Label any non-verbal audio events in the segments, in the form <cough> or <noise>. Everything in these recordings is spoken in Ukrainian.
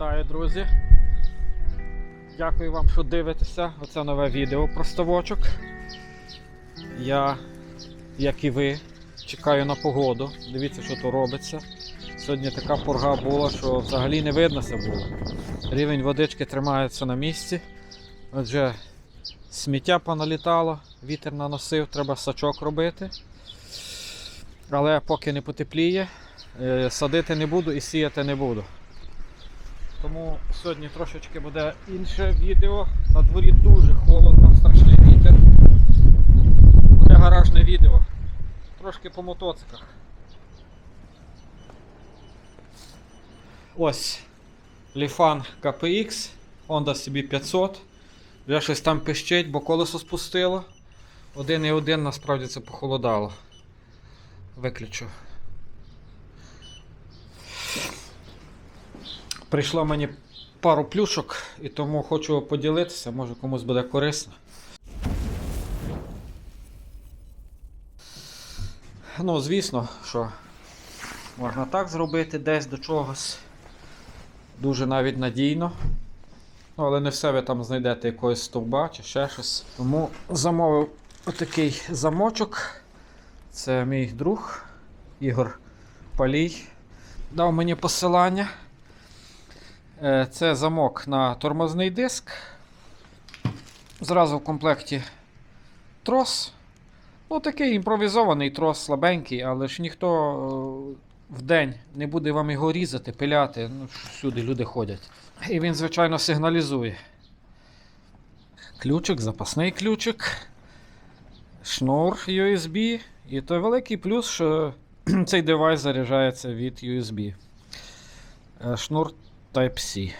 Вітаю, друзі! Дякую вам, що дивитеся. Оце нове відео про ставочок. Я, як і ви, чекаю на погоду. Дивіться, що тут робиться. Сьогодні така порга була, що взагалі не виднося було. Рівень водички тримається на місці. Отже, сміття поналітало, вітер наносив, треба сачок робити. Але поки не потепліє, е, садити не буду і сіяти не буду. Тому сьогодні трошечки буде інше відео. На дворі дуже холодно, страшний вітер. Буде гаражне відео. Трошки по мотоциклах. Ось Ліфан KPX, Honda CB500. Вже щось там пищить, бо колесо спустило. Один і один насправді це похолодало. Виключу. Прийшло мені пару плюшок і тому хочу поділитися, може комусь буде корисно. Ну, звісно, що можна так зробити десь до чогось. Дуже навіть надійно. Ну, але не все ви там знайдете якогось стовба чи ще щось. Тому замовив отакий замочок. Це мій друг Ігор Палій. Дав мені посилання. Е, Це замок на тормозний диск. Зразу в комплекті трос. Ну, такий імпровізований трос, слабенький, але ж ніхто е, в день не буде вам його різати, пиляти. Ну, всюди люди ходять. І він, звичайно, сигналізує. Ключик, запасний ключик, шнур USB. І той великий плюс, що <clears throat> цей девайс заряджається від USB. Е, Шнур Type-C.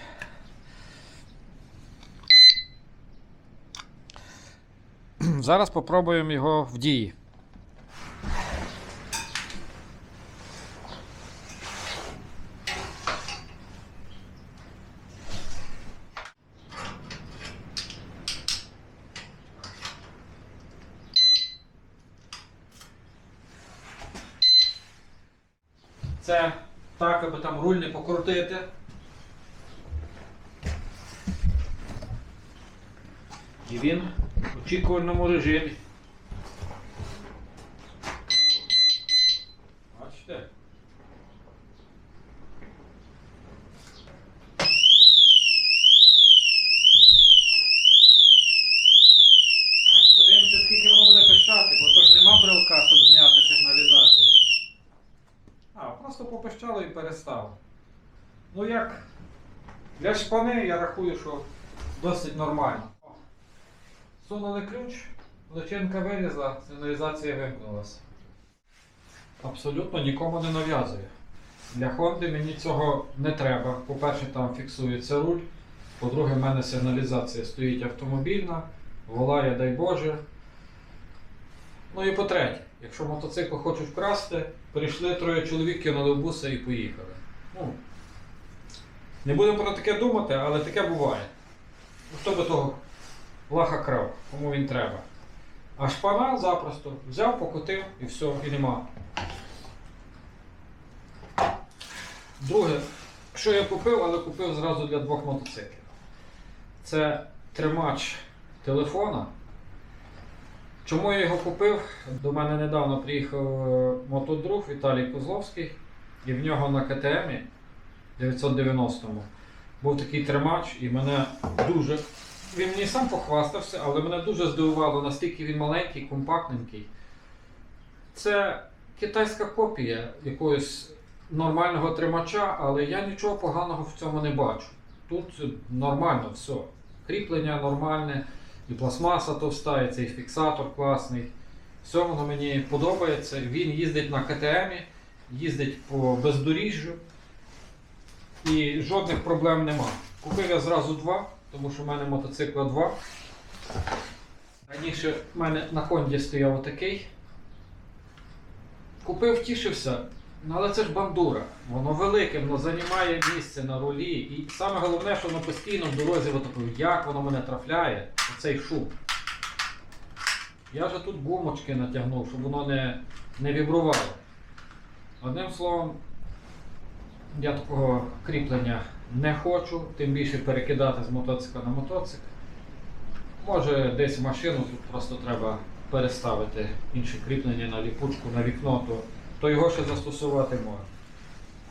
<clears throat> Зараз попробуємо його в дії. Це так, аби там руль не покрутити. І він в очікувальному режимі. Бачите? Подивимося, скільки воно буде пищати, бо то ж нема брелка, щоб зняти сигналізацію. А, просто попищало і перестало. Ну як для шпани я рахую, що досить нормально. Сунули ключ, личинка вилізла, сигналізація вимкнулася. Абсолютно нікому не нав'язую. Для Хонди мені цього не треба. По-перше, там фіксується руль. По-друге, в мене сигналізація стоїть автомобільна, волає, дай Боже. Ну і по-третє, якщо мотоцикл хочуть вкрасти, прийшли троє чоловік, кинули в і поїхали. Ну, не будемо про таке думати, але таке буває. Ну, Хто би того лаха крав, кому він треба. А шпана запросто взяв, покотив і все, і нема. Друге, що я купив, але купив зразу для двох мотоциклів. Це тримач телефона. Чому я його купив? До мене недавно приїхав е, мотодруг Віталій Козловський, і в нього на КТМ 990-му був такий тримач, і мене дуже. Він мені сам похвастався, але мене дуже здивувало, наскільки він маленький, компактненький. Це китайська копія якогось нормального тримача, але я нічого поганого в цьому не бачу. Тут нормально все. Кріплення нормальне, і пластмаса товста, і цей фіксатор класний. Все воно мені подобається. Він їздить на КТМ, їздить по бездоріжжю. І жодних проблем нема. Купив я зразу два, тому що в мене мотоцикла два. Раніше в мене на Хонді стояв отакий. Купив, тішився, ну але це ж бандура. Воно велике, воно займає місце на рулі. І саме головне, що воно постійно в дорозі отаку, як воно мене трафляє, оцей шум. Я вже тут гумочки натягнув, щоб воно не, не вібрувало. Одним словом, я такого кріплення не хочу, тим більше перекидати з мотоцикла на мотоцикл. Може десь машину, тут просто треба переставити інше кріплення на ліпучку, на вікно, то, то його ще застосувати можна.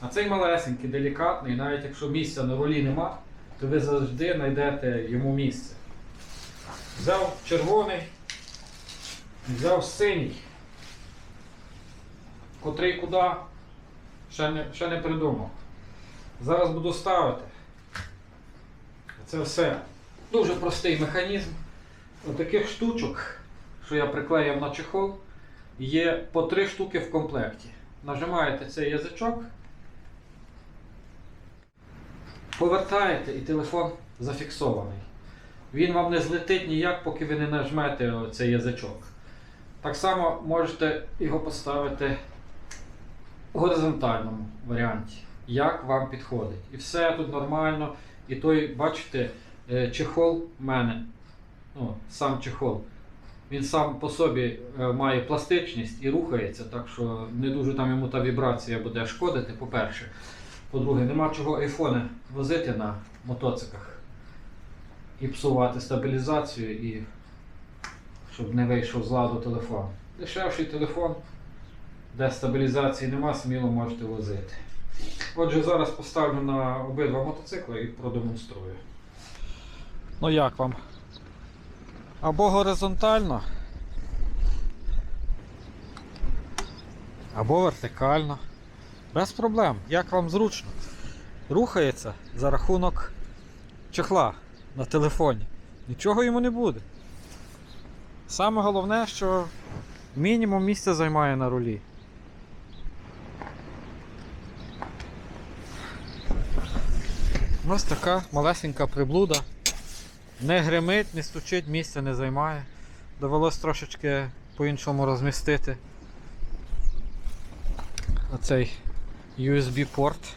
А цей малесенький, делікатний, навіть якщо місця на рулі нема, то ви завжди знайдете йому місце. Взяв червоний, взяв синій, котрий куди, ще не, ще не придумав. Зараз буду ставити. Це все дуже простий механізм. Отаких штучок, що я приклеїв на чехол, є по три штуки в комплекті. Нажимаєте цей язичок, повертаєте і телефон зафіксований. Він вам не злетить ніяк, поки ви не нажмете цей язичок. Так само можете його поставити в горизонтальному варіанті, як вам підходить. І все тут нормально. І той, бачите, е, чехол в мене, ну, сам чехол, він сам по собі е, має пластичність і рухається, так що не дуже там йому та вібрація буде шкодити, по-перше. По-друге, нема чого айфони возити на мотоциклах і псувати стабілізацію, і щоб не вийшов з ладу телефон. Дешевший телефон, де стабілізації нема, сміло можете возити. Отже, зараз поставлю на обидва мотоцикли і продемонструю. Ну як вам? Або горизонтально, або вертикально. Без проблем. Як вам зручно? Рухається за рахунок чехла на телефоні. Нічого йому не буде. Саме головне, що мінімум місця займає на рулі. Ось така малесенька приблуда. Не гримить, не стучить, місця не займає. Довелось трошечки по-іншому розмістити оцей USB-порт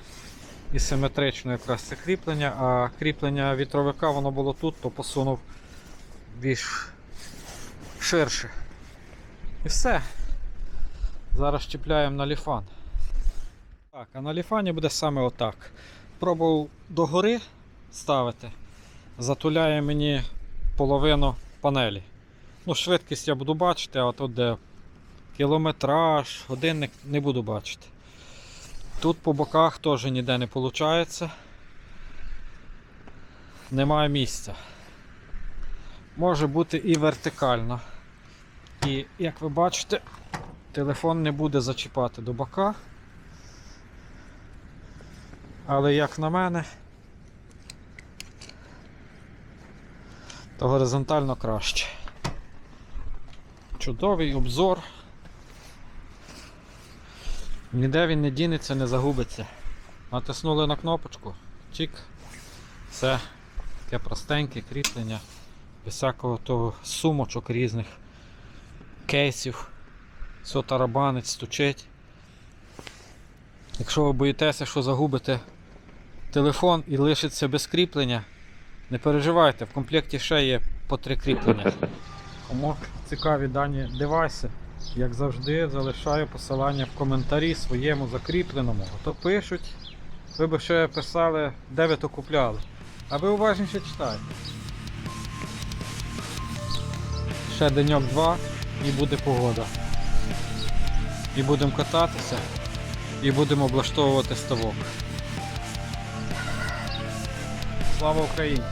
і симетрично якраз це кріплення, а кріплення вітровика воно було тут, то посунув більш ширше. І все. Зараз чіпляємо на ліфан. Так, а на ліфані буде саме отак. Пробував догори ставити, затуляє мені половину панелі. Ну, швидкість я буду бачити, а тут де кілометраж, годинник не буду бачити. Тут по боках теж ніде не виходить. Немає місця. Може бути і вертикально. І як ви бачите, телефон не буде зачіпати до бока. Але як на мене, то горизонтально краще. Чудовий обзор. Ніде він не дінеться, не загубиться. Натиснули на кнопочку, чик, все, таке простеньке кріплення, без всякого того сумочок різних, кейсів, все тарабанить, стучить. Якщо ви боїтеся, що загубите телефон і лишиться без кріплення, не переживайте, в комплекті ще є по три кріплення. <laughs> Кому цікаві дані девайси, як завжди, залишаю посилання в коментарі своєму закріпленому. То пишуть, ви б ще писали, де ви то купляли. А ви уважніше читайте. Ще деньок-два і буде погода. І будемо кататися, і будемо облаштовувати ставок. Слава Україні!